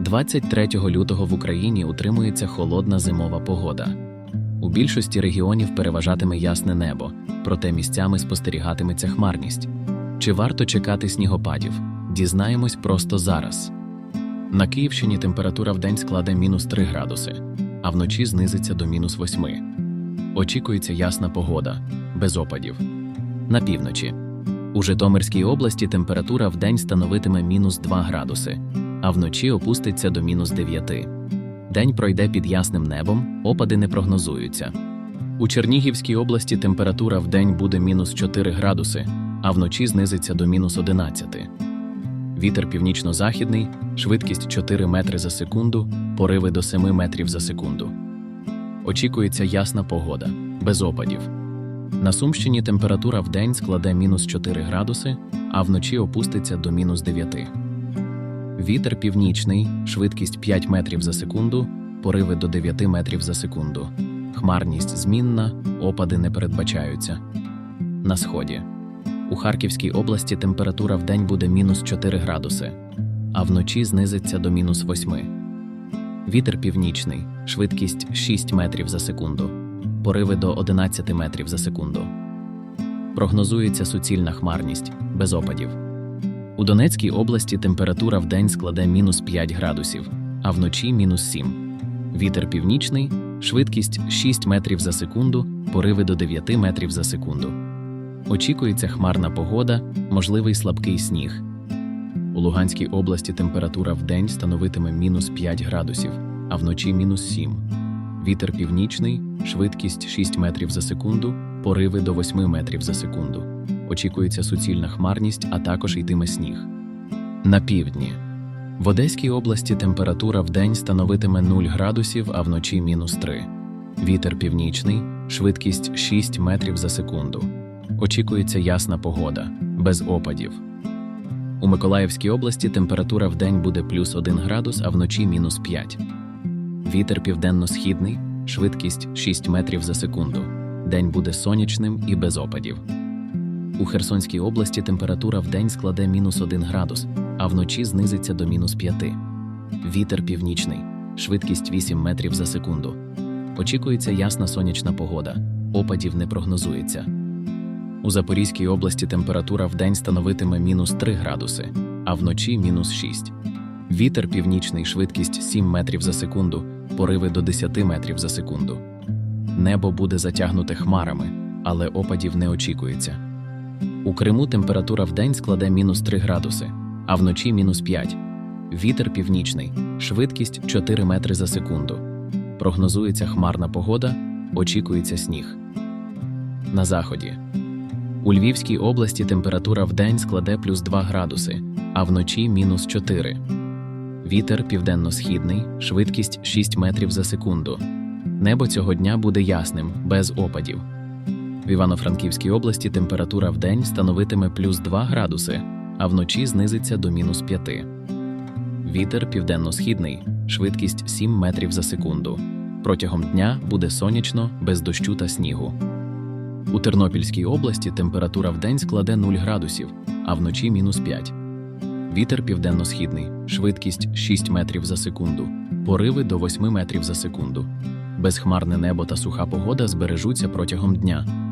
23 лютого в Україні утримується холодна зимова погода. У більшості регіонів переважатиме ясне небо, проте місцями спостерігатиметься хмарність. Чи варто чекати снігопадів? Дізнаємось просто зараз. На Київщині температура вдень складе мінус 3 градуси, а вночі знизиться до мінус 8. Очікується ясна погода, без опадів. На півночі. У Житомирській області температура вдень становитиме мінус 2 градуси, а вночі опуститься до мінус 9. День пройде під ясним небом, опади не прогнозуються. У Чернігівській області температура вдень буде мінус 4 градуси, а вночі знизиться до мінус 11. Вітер північно-західний, швидкість 4 метри за секунду, пориви до 7 метрів за секунду. Очікується ясна погода, без опадів. На Сумщині температура вдень складе мінус 4 градуси, а вночі опуститься до мінус 9. Вітер північний, швидкість 5 метрів за секунду, пориви до 9 метрів за секунду. Хмарність змінна, опади не передбачаються. На сході. У Харківській області температура вдень буде мінус 4 градуси, а вночі знизиться до мінус 8. Вітер північний, швидкість 6 метрів за секунду, пориви до 11 метрів за секунду. Прогнозується суцільна хмарність, без опадів. У Донецькій області температура вдень складе мінус 5 градусів, а вночі мінус 7. Вітер північний, швидкість 6 метрів за секунду, пориви до 9 метрів за секунду. Очікується хмарна погода, можливий слабкий сніг. У Луганській області температура вдень становитиме мінус 5 градусів, а вночі мінус 7. Вітер північний, швидкість 6 метрів за секунду, пориви до 8 метрів за секунду. Очікується суцільна хмарність, а також йтиме сніг. На півдні. В Одеській області температура вдень становитиме 0 градусів, а вночі мінус 3. Вітер північний, швидкість 6 метрів за секунду. Очікується ясна погода, без опадів. У Миколаївській області температура вдень буде плюс 1 градус, а вночі мінус 5. Вітер південно-східний, швидкість 6 метрів за секунду. День буде сонячним і без опадів. У Херсонській області температура вдень складе мінус 1 градус, а вночі знизиться до мінус 5. Вітер північний, швидкість 8 метрів за секунду. Очікується ясна сонячна погода, опадів не прогнозується. У Запорізькій області температура вдень становитиме мінус 3 градуси, а вночі мінус 6. Вітер північний, швидкість 7 метрів за секунду, пориви до 10 метрів за секунду. Небо буде затягнуте хмарами, але опадів не очікується. У Криму температура вдень складе мінус 3 градуси, а вночі мінус 5. Вітер північний, швидкість 4 метри за секунду. Прогнозується хмарна погода, очікується сніг. На заході. У Львівській області температура вдень складе плюс 2 градуси, а вночі мінус 4. Вітер південно-східний, швидкість 6 метрів за секунду. Небо цього дня буде ясним, без опадів. В Івано-Франківській області температура вдень становитиме плюс 2 градуси, а вночі знизиться до мінус 5. Вітер південно-східний, швидкість 7 метрів за секунду. Протягом дня буде сонячно, без дощу та снігу. У Тернопільській області температура вдень складе 0 градусів, а вночі мінус 5. Вітер південно-східний, швидкість 6 метрів за секунду, пориви до 8 метрів за секунду. Безхмарне небо та суха погода збережуться протягом дня.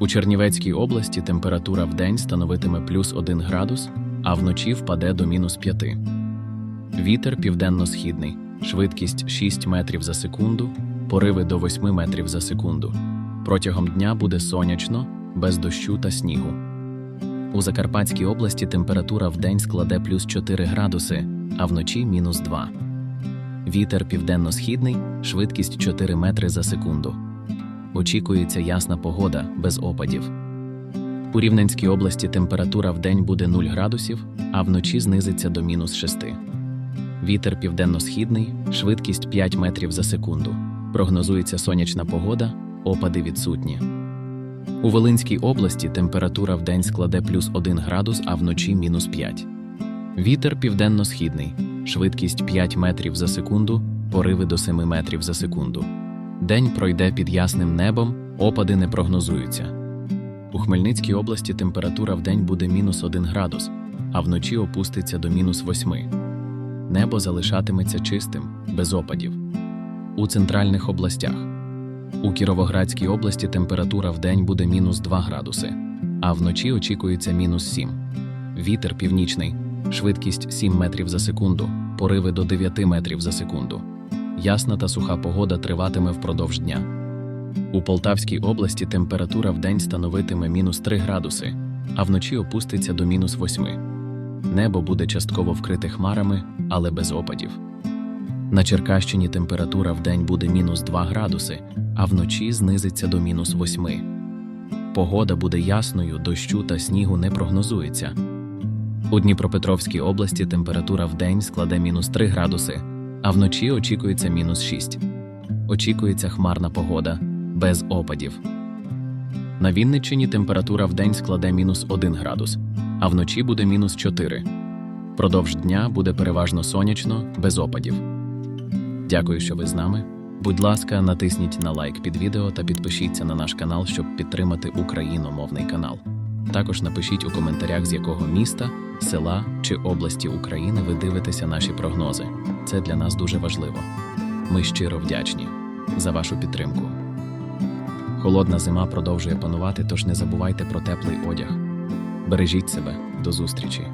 У Чернівецькій області температура вдень становитиме плюс 1 градус, а вночі впаде до мінус 5. Вітер південно-східний, швидкість 6 метрів за секунду, пориви до 8 метрів за секунду. Протягом дня буде сонячно, без дощу та снігу. У Закарпатській області температура вдень складе плюс 4 градуси, а вночі мінус 2. Вітер південно-східний, швидкість 4 метри за секунду. Очікується ясна погода без опадів. У Рівненській області температура вдень буде 0 градусів, а вночі знизиться до мінус 6. Вітер південно-східний, швидкість 5 метрів за секунду. Прогнозується сонячна погода, опади відсутні. У Волинській області температура вдень складе плюс 1 градус, а вночі мінус 5. Вітер південно-східний, швидкість 5 метрів за секунду, пориви до 7 метрів за секунду. День пройде під ясним небом, опади не прогнозуються. У Хмельницькій області температура вдень буде мінус 1 градус, а вночі опуститься до мінус 8. небо залишатиметься чистим, без опадів. У центральних областях. У Кіровоградській області температура в день буде мінус 2 градуси, а вночі очікується мінус 7. Вітер північний, швидкість 7 метрів за секунду, пориви до 9 метрів за секунду. Ясна та суха погода триватиме впродовж дня. У Полтавській області температура в день становитиме мінус 3 градуси, а вночі опуститься до мінус 8. Небо буде частково вкрите хмарами, але без опадів. На Черкащині температура в день буде мінус 2 градуси, а вночі знизиться до мінус 8. Погода буде ясною, дощу та снігу не прогнозується. У Дніпропетровській області температура в день складе мінус 3 градуси, а вночі очікується мінус 6. Очікується хмарна погода, без опадів. На Вінниччині температура в день складе мінус 1 градус, а вночі буде мінус 4. Продовж дня буде переважно сонячно, без опадів. Дякую, що ви з нами. Будь ласка, натисніть на лайк під відео та підпишіться на наш канал, щоб підтримати україномовний канал. Також напишіть у коментарях, з якого міста, села чи області України ви дивитеся наші прогнози. Це для нас дуже важливо. Ми щиро вдячні за вашу підтримку. Холодна зима продовжує панувати, тож не забувайте про теплий одяг. Бережіть себе, до зустрічі!